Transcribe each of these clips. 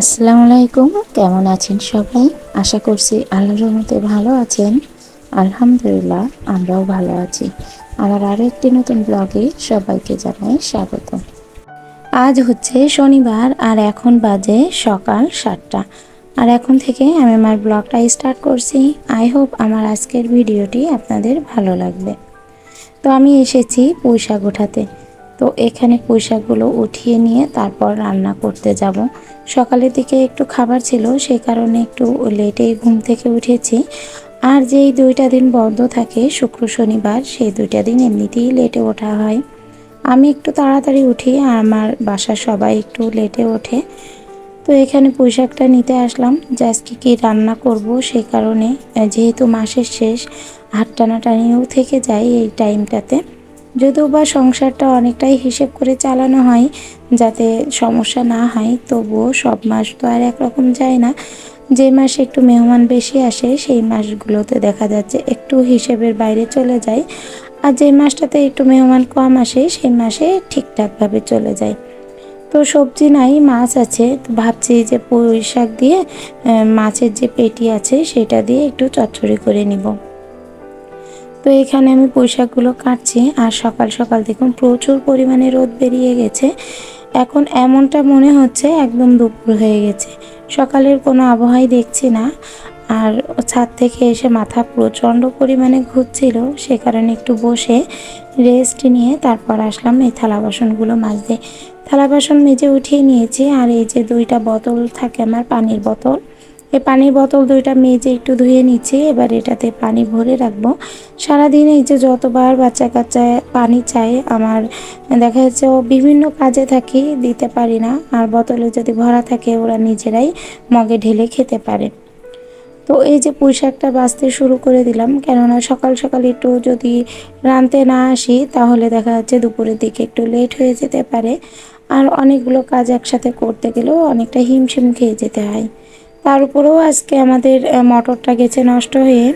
আসসালামু আলাইকুম, কেমন আছেন সবাই? আশা করছি আল্লাহর রহমতে ভালো আছেন। আলহামদুলিল্লাহ, আমরাও ভালো আছি। আমার আরও একটি নতুন ব্লগে সবাইকে জানাই স্বাগত। আজ হচ্ছে শনিবার আর এখন বাজে সকাল সাতটা। আর এখন থেকে আমি আমার ব্লগটা স্টার্ট করছি। আই হোপ আমার আজকের ভিডিওটি আপনাদের ভালো লাগবে। তো আমি এসেছি পুঁইশাক ওঠাতে। তো এখানে পুঁইশাকগুলো উঠিয়ে নিয়ে তারপর রান্না করতে যাব। সকালের দিকে একটু খাবার ছিল সেই কারণে একটু লেটেই ঘুম থেকে উঠেছি। আর যেই দুইটা দিন বন্ধ থাকে, শুক্র, শনিবার, সেই দুইটা দিন এমনিতেই লেটে ওঠা হয়। আমি একটু তাড়াতাড়ি উঠি আর আমার বাসার সবাই একটু লেটে ওঠে। তো এখানে পোশাকটা নিতে আসলাম যে আজকে কী রান্না করব সেই কারণে, যেহেতু মাসের শেষ হাত টানাটানিও থেকে যায় এই টাইমটাতে। যদিও বা সংসারটা অনেকটাই হিসেব করে চালানো হয়, যাতে সমস্যা না হয়, তবুও সব মাস তো আর একরকম যায় না। যে মাসে একটু মেহমান বেশি আসে, সেই মাসগুলোতে দেখা যাচ্ছে একটু হিসেবের বাইরে চলে যায়। আর যে মাসটাতে একটু মেহমান কম আসে, সেই মাসে ঠিকঠাকভাবে চলে যায়। তো সবজি নাই, মাছ আছে, তো ভাবছি যে পুঁই শাক দিয়ে মাছের যে পেটি আছে, সেটা দিয়ে একটু চচ্চড়ি করে নিব। তো এখানে আমি পোশাকগুলো কাটছি আর সকাল সকাল দেখুন প্রচুর পরিমাণে রোদ বেরিয়ে গেছে। এখন এমনটা মনে হচ্ছে একদম দুপুর হয়ে গেছে। সকালের কোনো আবহাওয়াই দেখছি না আর ছাদ থেকে এসে মাথা প্রচণ্ড পরিমাণে ঘুরছিল, সে কারণে একটু বসে রেস্ট নিয়ে তারপর আসলাম এই থালা বাসনগুলো মাজতে। থালা বাসন মেজে উঠিয়ে নিয়েছি আর এই যে দুইটা বোতল থাকে আমার পানির বোতল এই পানির বোতল দুইটা মেজে একটু ধুয়ে নিচ্ছি এবার এটাতে পানি ভরে রাখব। সারাদিন এই যে যতবার বাচ্চা কাচ্চা পানি চায়, আমার দেখা যাচ্ছে ও বিভিন্ন কাজে থাকি, দিতে পারি না। আর বোতলে যদি ভরা থাকে, ওরা নিজেরাই মগে ঢেলে খেতে পারে। তো এই যে পোশাকটা বাঁচতে শুরু করে দিলাম, কেননা সকাল সকাল একটু যদি রানতে না আসি, তাহলে দেখা যাচ্ছে দুপুরের দিকে একটু লেট হয়ে যেতে পারে। আর অনেকগুলো কাজ একসাথে করতে গেলেও অনেকটা হিমশিম খেয়ে যেতে হয়। তার উপরেও আজকে আমাদের মোটরটা গেছে নষ্ট হয়ে।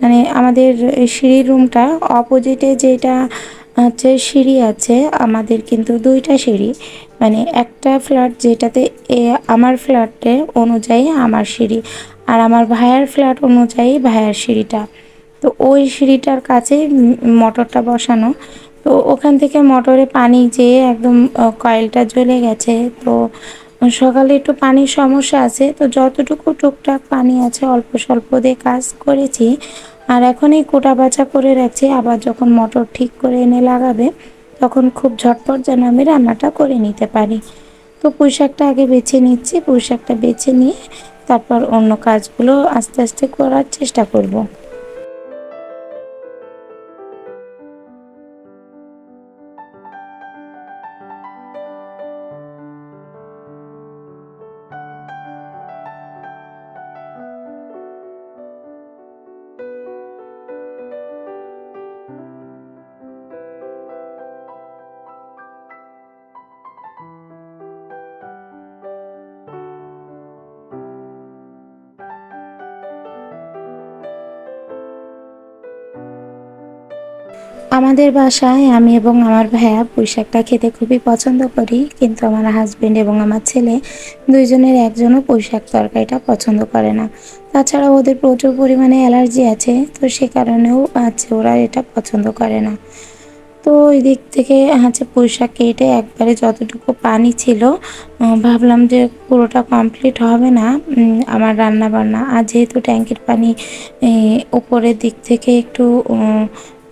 মানে আমাদের সিঁড়ির রুমটা অপোজিটে যেটা হচ্ছে সিঁড়ি আছে, আমাদের কিন্তু দুইটা সিঁড়ি। মানে একটা ফ্ল্যাট যেটাতে আমার ফ্ল্যাটে অনুযায়ী আমার সিঁড়ি আর আমার ভাইয়ার ফ্ল্যাট অনুযায়ী ভাইয়ার সিঁড়িটা। তো ওই সিঁড়িটার কাছে মোটরটা বসানো। তো ওখান থেকে মোটরে পানি যেয়ে একদম কয়েলটা জ্বলে গেছে। তো সকালে একটু পানির সমস্যা আছে, তো যতটুকু টুকটাক পানি আছে অল্প স্বল্প দিয়ে কাজ করেছি। আর এখন এই কোটা বাছা করে রাখছি, আবার যখন মোটর ঠিক করে এনে লাগাবে, তখন খুব ঝটপট যেন আমি রান্নাটা করে নিতে পারি। তো পুঁইশাকটা আগে বেছে নিচ্ছি, পুঁইশাকটা বেছে নিয়ে তারপর অন্য কাজগুলো আস্তে আস্তে করার চেষ্টা করব। আমাদের বাসায় আমি এবং আমার ভাইয়া পুঁইশাকটা খেতে খুবই পছন্দ করি, কিন্তু আমার হাজবেন্ড এবং আমার ছেলে দুইজনের একজনও পুঁইশাক তরকারিটা পছন্দ করে না। তাছাড়া ওদের প্রচুর পরিমাণে অ্যালার্জি আছে, তো সে কারণেও আছে ওরা এটা পছন্দ করে না। তো ওই দিক থেকে হচ্ছে পুঁইশাক কেটে একবারে যতটুকু পানি ছিল ভাবলাম যে পুরোটা কমপ্লিট হবে না আমার রান্না বান্না আর যেহেতু ট্যাঙ্কির পানি উপরের দিক থেকে একটু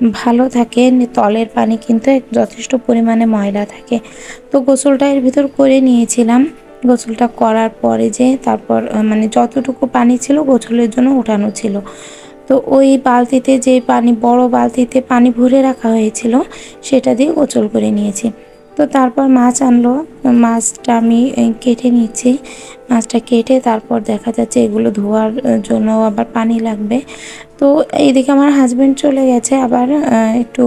ভালো থাকে তলের পানি কিন্তু যথেষ্ট পরিমাণে ময়লা থাকে। তো গোসলটা এর ভিতর করে নিয়েছিলাম। গোসলটা করার পরে যে তারপর মানে যতটুকু পানি ছিল গোসলের জন্য উঠানো ছিল। তো ওই বালতিতে যে পানি, বড় বালতিতে পানি ভরে রাখা হয়েছিল, সেটা দিয়ে গোসল করে নিয়েছি। তো তারপর মাছ আনলো। মাছটা আমি কেটে নিচ্ছি। মাছটা কেটে তারপর দেখা যাচ্ছে এগুলো ধোয়ার জন্য আবার পানি লাগবে। তো এইদিকে আমার হাজব্যান্ড চলে গেছে, আবার একটু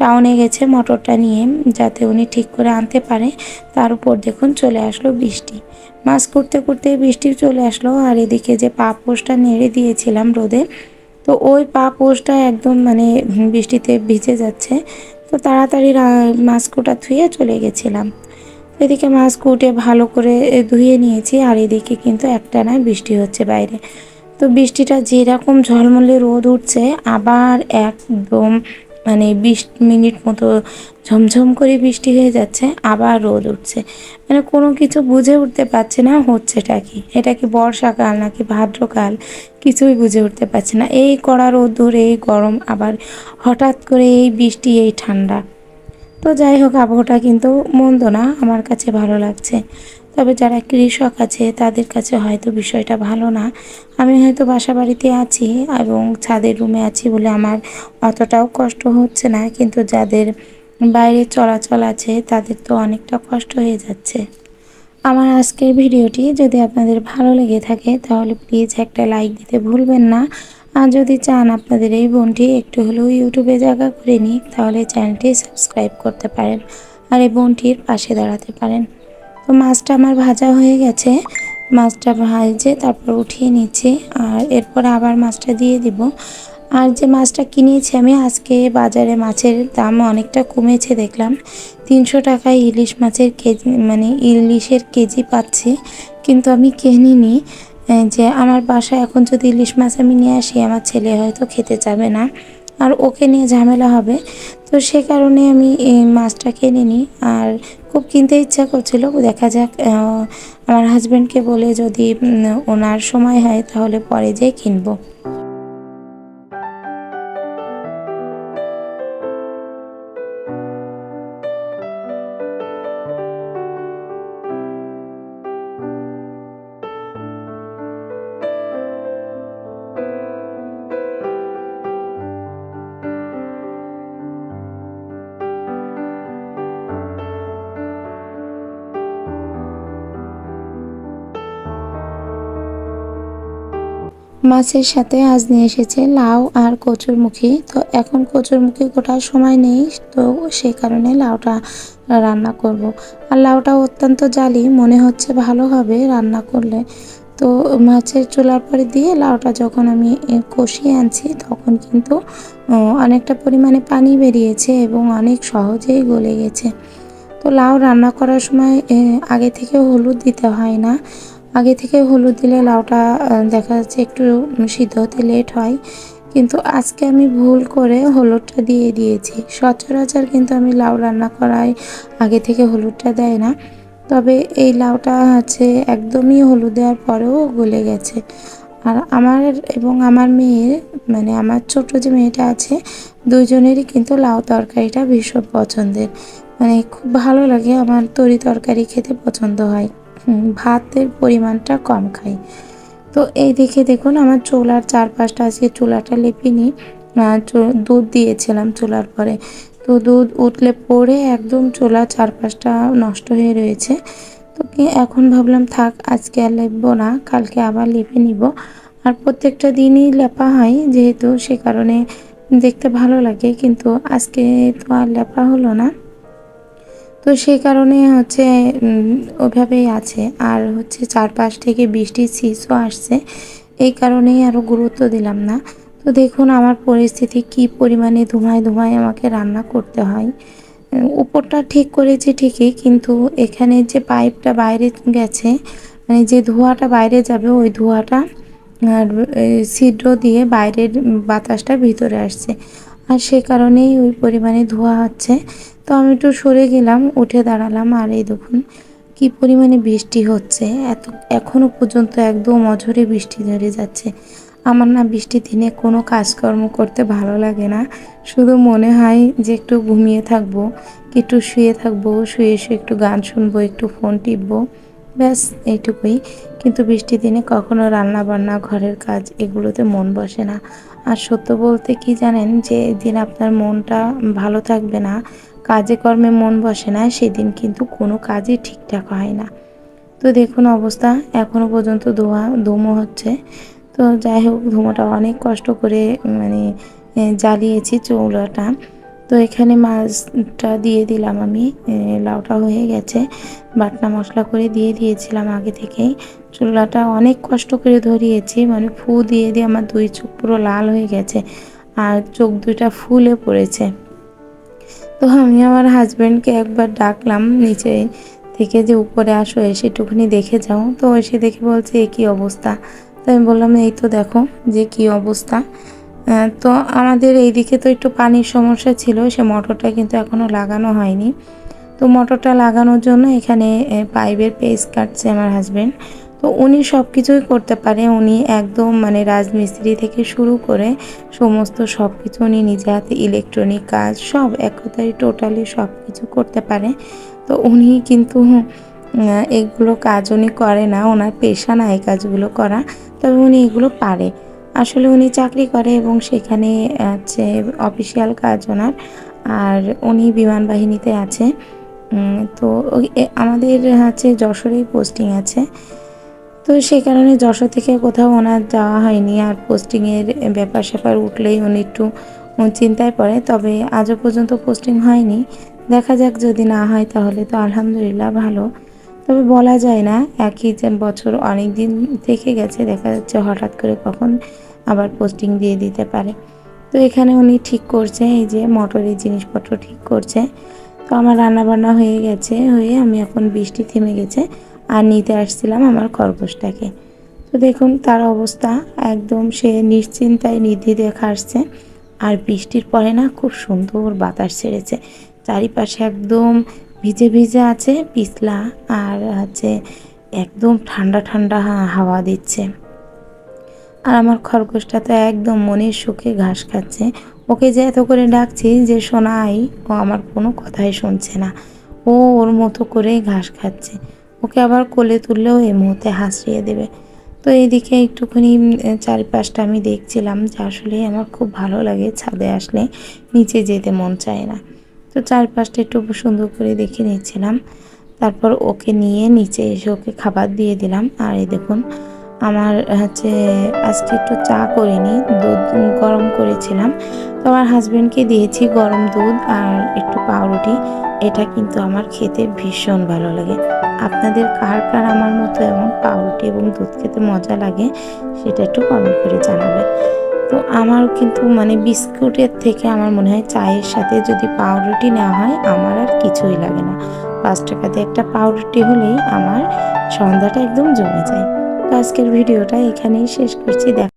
টাউনে গেছে মোটরটা নিয়ে, যাতে উনি ঠিক করে আনতে পারে। তার উপর দেখুন চলে আসলো বৃষ্টি। মাছ করতে করতে বৃষ্টি চলে আসলো, আর এদিকে যে পা পোষটা নেড়ে দিয়েছিলাম রোদে, তো ওই পা পোষটা একদম মানে বৃষ্টিতে ভিজে যাচ্ছে। তো তাড়াতাড়ি মাস্কটা কোটা ধুয়ে চলে গেছিলাম। এদিকে মাস্ক উঠে ভালো করে ধুয়ে নিয়েছি, আর এদিকে কিন্তু একটা নয় বৃষ্টি হচ্ছে বাইরে। তো বৃষ্টিটা যেরকম ঝলমলে রোদ উঠছে, আবার একদম মানে বিশ মিনিট মতো ঝমঝম করে বৃষ্টি হয়ে যাচ্ছে, আবার রোদ উঠছে। মানে কোনো কিছু বুঝে উঠতে পারছে না, হচ্ছেটা কি? এটা কি বর্ষাকাল নাকি ভাদ্রকাল? কিছুই বুঝে উঠতে পারছে না। এই কড়া রোদ্দুর এই গরম, আবার হঠাৎ করে এই বৃষ্টি, এই ঠান্ডা। তো যাই হোক, আবহাওয়াটা কিন্তু মন্দ না, আমার কাছে ভালো লাগছে। তবে যারা কৃষক আছে, তাদের কাছে হয়তো বিষয়টা ভালো না। আমি হয়তো বাসা বাড়িতে আছি এবং ছাদের রুমে আছি বলে আমার অতটাও কষ্ট হচ্ছে না, কিন্তু যাদের বাইরে চলাচল আছে, তাদের তো অনেকটা কষ্ট হয়ে যাচ্ছে। আমার আজকের ভিডিওটি যদি আপনাদের ভালো লেগে থাকে, তাহলে প্লিজ একটা লাইক দিতে ভুলবেন না। আর যদি চান আপনাদের এই বোনটি একটু হলেও ইউটিউবে জায়গা করে নিক, তাহলে চ্যানেলটি সাবস্ক্রাইব করতে পারেন আর এই বোনটির পাশে দাঁড়াতে পারেন। তো মাছটা আমার ভাজা হয়ে গেছে। মাছটা ভাজে তারপর উঠিয়ে নিচ্ছি আর এরপর আবার মাছটা দিয়ে দিব। আর যে মাছটা কিনেছি আমি আজকে বাজারে মাছের দাম অনেকটা কমেছে দেখলাম। তিনশো টাকায় ইলিশ মাছের কেজি মানে ইলিশের কেজি পাচ্ছি। কিন্তু আমি কিনিনি। যে আমার বাসায় এখন যদি ইলিশ মাছ আমি নিয়ে আসি, আমার ছেলে হয়তো খেতে যাবে না। আর ওকে নিয়ে ঝামেলা হবে। তো সে কারণে আমি এই মাছটা কিনে নিই। আর খুব কিনতে ইচ্ছা করছিল, দেখা যাক আমার হাজব্যান্ডকে বলে যদি ওনার সময় হয় তাহলে পরে যেয়ে কিনবো। মাছের সাথে আজ নিয়ে এসেছে লাউ আর কচুরমুখী তো এখন কচুরমুখী কোটার সময় নেই, তো সেই কারণে লাউটা রান্না করব। আর লাউটা অত্যন্ত জালি, মনে হচ্ছে ভালো হবে রান্না করলে। তো মাছের চুলার পরে দিয়ে লাউটা যখন আমি কষিয়ে আনছি, তখন কিন্তু অনেকটা পরিমাণে পানি বেরিয়েছে এবং অনেক সহজেই গলে গেছে। তো লাউ রান্না করার সময় আগে থেকে হলুদ দিতে হয় না। আগে থেকে হলুদ দিলে লাউটা দেখা যাচ্ছে একটু সিদ্ধ হতে লেট হয়। কিন্তু আজকে আমি ভুল করে হলুদটা দিয়ে দিয়েছি। সচরাচর কিন্তু আমি লাউ রান্না করায় আগে থেকে হলুদটা দেয় না। তবে এই লাউটা হচ্ছে একদমই হলুদ দেওয়ার পরেও গলে গেছে। আর আমার এবং আমার মেয়ের মানে আমার ছোট যে মেয়েটা আছে, দুইজনেরই কিন্তু লাউ তরকারিটা ভীষণ পছন্দের। মানে খুব ভালো লাগে, আমার তরি তরকারি খেতে পছন্দ হয়। ভাতের পরিমাণটা কম খাই। তো এই দেখে দেখুন আমার চুলার চারপাশটা আজকে চুলাটা লেপিনি দুধ দিয়েছিলাম চুলার পরে। তো দুধ উঠলে পড়ে একদম চুলা চারপাশটা নষ্ট হয়ে রয়েছে। তো এখন ভাবলাম থাক, আজকে আর লেপবো না, কালকে আবার লেপে নিব। আর প্রত্যেকটা দিনই লেপা হয়, যেহেতু সে কারণে দেখতে ভালো লাগে, কিন্তু আজকে তো আর লেপা হলো না। তো সেই কারণে হচ্ছে ওইভাবেই আছে। আর হচ্ছে চারপাশ থেকে বৃষ্টির শীষও আসছে। এই কারণেই আরও গুরুত্ব দিলাম না। তো দেখুন, আমার পরিস্থিতি কি পরিমাণে ধুমায় ধুমায় আমাকে রান্না করতে হয়। উপরটা ঠিক করেছি ঠিকই, কিন্তু এখানে যে পাইপটা বাইরে গেছে মানে যে ধোঁয়াটা বাইরে যাবে, ওই ধোঁয়াটা আর ছিদ্র দিয়ে বাইরের বাতাসটা ভিতরে আসছে। আর সে কারণেই ওই পরিমাণে ধোঁয়া হচ্ছে। তো আমি একটু সরে গেলাম, উঠে দাঁড়ালাম। আর এই দেখুন, কি পরিমাণে বৃষ্টি হচ্ছে। এত এখনও পর্যন্ত একদম অঝরে বৃষ্টি ধরে যাচ্ছে। আমার না বৃষ্টির দিনে কোনো কাজকর্ম করতে ভালো লাগে না। শুধু মনে হয় যে একটু ঘুমিয়ে থাকব, একটু শুয়ে থাকব, শুয়ে শুয়ে একটু গান শুনব, একটু ফোন টিপবো। ব্যাস, এইটুকুই। কিন্তু বৃষ্টির দিনে কখনো রান্না বান্না ঘরের কাজ, এগুলোতে মন বসে না। আর সত্য বলতে কি জানেন, যে দিন আপনার মনটা ভালো থাকবে না, কাজে কর্মে মন বসে না, সেদিন কিন্তু কোনো কাজই ঠিকঠাক হয় না। তো দেখুন অবস্থা, এখনও পর্যন্ত ধোঁয়া, ধুমো হচ্ছে। তো যাই হোক, ধুমোটা অনেক কষ্ট করে মানে জ্বালিয়েছি চৌলাটা। তো এখানে মাছটা দিয়ে দিলাম আমি লাউটা হয়ে গেছে। বাটনা মশলা করে দিয়ে দিয়েছিলাম আগে থেকেই। চুলাটা অনেক কষ্ট করে ধরিয়েছি মানে ফু দিয়ে দিয়ে আমার দুই চোখ পুরো লাল হয়ে গেছে আর চোখ দুইটা ফুলে পড়েছে। তো আমি আমার হাজব্যান্ডকে একবার ডাকলাম, নিচে থেকে যে উপরে আসো এসে একটুখানি দেখে যাও। তো এসে দেখে বলছে, এ কী অবস্থা? তো আমি বললাম, এই তো দেখো যে কি অবস্থা। তো আমাদের এই দিকে তো একটু পানির সমস্যা ছিল, সে মোটরটা কিন্তু এখনও লাগানো হয়নি। তো মোটরটা লাগানোর জন্য এখানে পাইপের পেস কাটছে আমার হাজব্যান্ড তো উনি সব কিছুই করতে পারে, উনি একদম মানে রাজমিস্ত্রি থেকে শুরু করে সমস্ত সব কিছু উনি নিজে হাতে ইলেকট্রনিক কাজ সব এক কথায় টোটালি সব কিছু করতে পারে। তো উনি কিন্তু এগুলো কাজ উনি করে না, ওনার পেশা না এই কাজগুলো করা, তবে উনি এগুলো পারে। আসলে উনি চাকরি করে এবং সেখানে হচ্ছে অফিসিয়াল কাজ ওনার, আর উনি বিমান বাহিনীতে আছে। তো আমাদের হচ্ছে যশোরেই পোস্টিং আছে। তো সেই কারণে যশোর থেকে কোথাও ওনার যাওয়া হয়নি, আর পোস্টিংয়ের ব্যাপার স্যাপার উঠলেই উনি একটু চিন্তায় পড়ে। তবে আজও পর্যন্ত পোস্টিং হয়নি। দেখা যাক যদি না হয় তাহলে তো আলহামদুলিল্লাহ ভালো। তবে বলা যায় না, একই বছর অনেক দিন থেকে গেছে, দেখা যাচ্ছে হঠাৎ করে কখন আবার পোস্টিং দিয়ে দিতে পারে। তো এখানে উনি ঠিক করছে, এই যে মোটরের জিনিসপত্র ঠিক করছে। তো আমার রান্নাবান্না হয়ে গেছে, হয়ে আমি এখন বৃষ্টি থেমে গেছে, আর নিতে আসছিলাম আমার খরগোশটাকে। তো দেখুন তার অবস্থা, একদম সে নিশ্চিন্তায় নির্দ্বিধায় আসছে আর বৃষ্টির পরে না খুব সুন্দর বাতাস ছেড়েছে। চারিপাশে একদম ভিজে ভিজে আছে পিছলা আর হচ্ছে একদম ঠান্ডা ঠান্ডা হাওয়া দিচ্ছে। আর আমার খরগোশটা তো একদম মনের সুখে ঘাস খাচ্ছে। ওকে যে এত করে ডাকছি যে শোনাই, ও আমার কোনো কথাই শুনছে না। ও ওর মতো করেই ঘাস খাচ্ছে। ওকে আবার কোলে তুললেও এই মুহূর্তে হাসিয়ে দেবে। তো এইদিকে একটুখানি চারিপাশটা আমি দেখছিলাম যে আসলে আমার খুব ভালো লাগে ছাদে আসলে নিচে যেতে মন চায় না। তো চারপাশটা একটু সুন্দর করে দেখে নিয়েছিলাম তারপর ওকে নিয়ে নিচে এসে ওকে খাবার দিয়ে দিলাম। আর এই দেখুন, আমার হচ্ছে আজকে একটু চা করিনি, দুধ গরম করেছিলাম। তো আমার হাজব্যান্ডকে দিয়েছি গরম দুধ আর একটু পাউরুটি। এটা কিন্তু আমার খেতে ভীষণ ভালো লাগে। আপনাদের কার কার আমার মতো এমন পাউরুটি এবং দুধ খেতে মজা লাগে, সেটা একটু কমেন্ট করে জানাবেন। তো আমার কিন্তু মানে বিস্কুটের থেকে আমার মনে হয় চায়ের সাথে যদি পাউরুটি নেওয়া হয়, আমার আর কিছুই লাগে না। পাঁচ টাকাতে একটা পাউরুটি হলেই আমার সন্ধ্যাটা একদম জমে যায়। তো আজকের ভিডিওটা এখানেই শেষ করছি। দেখা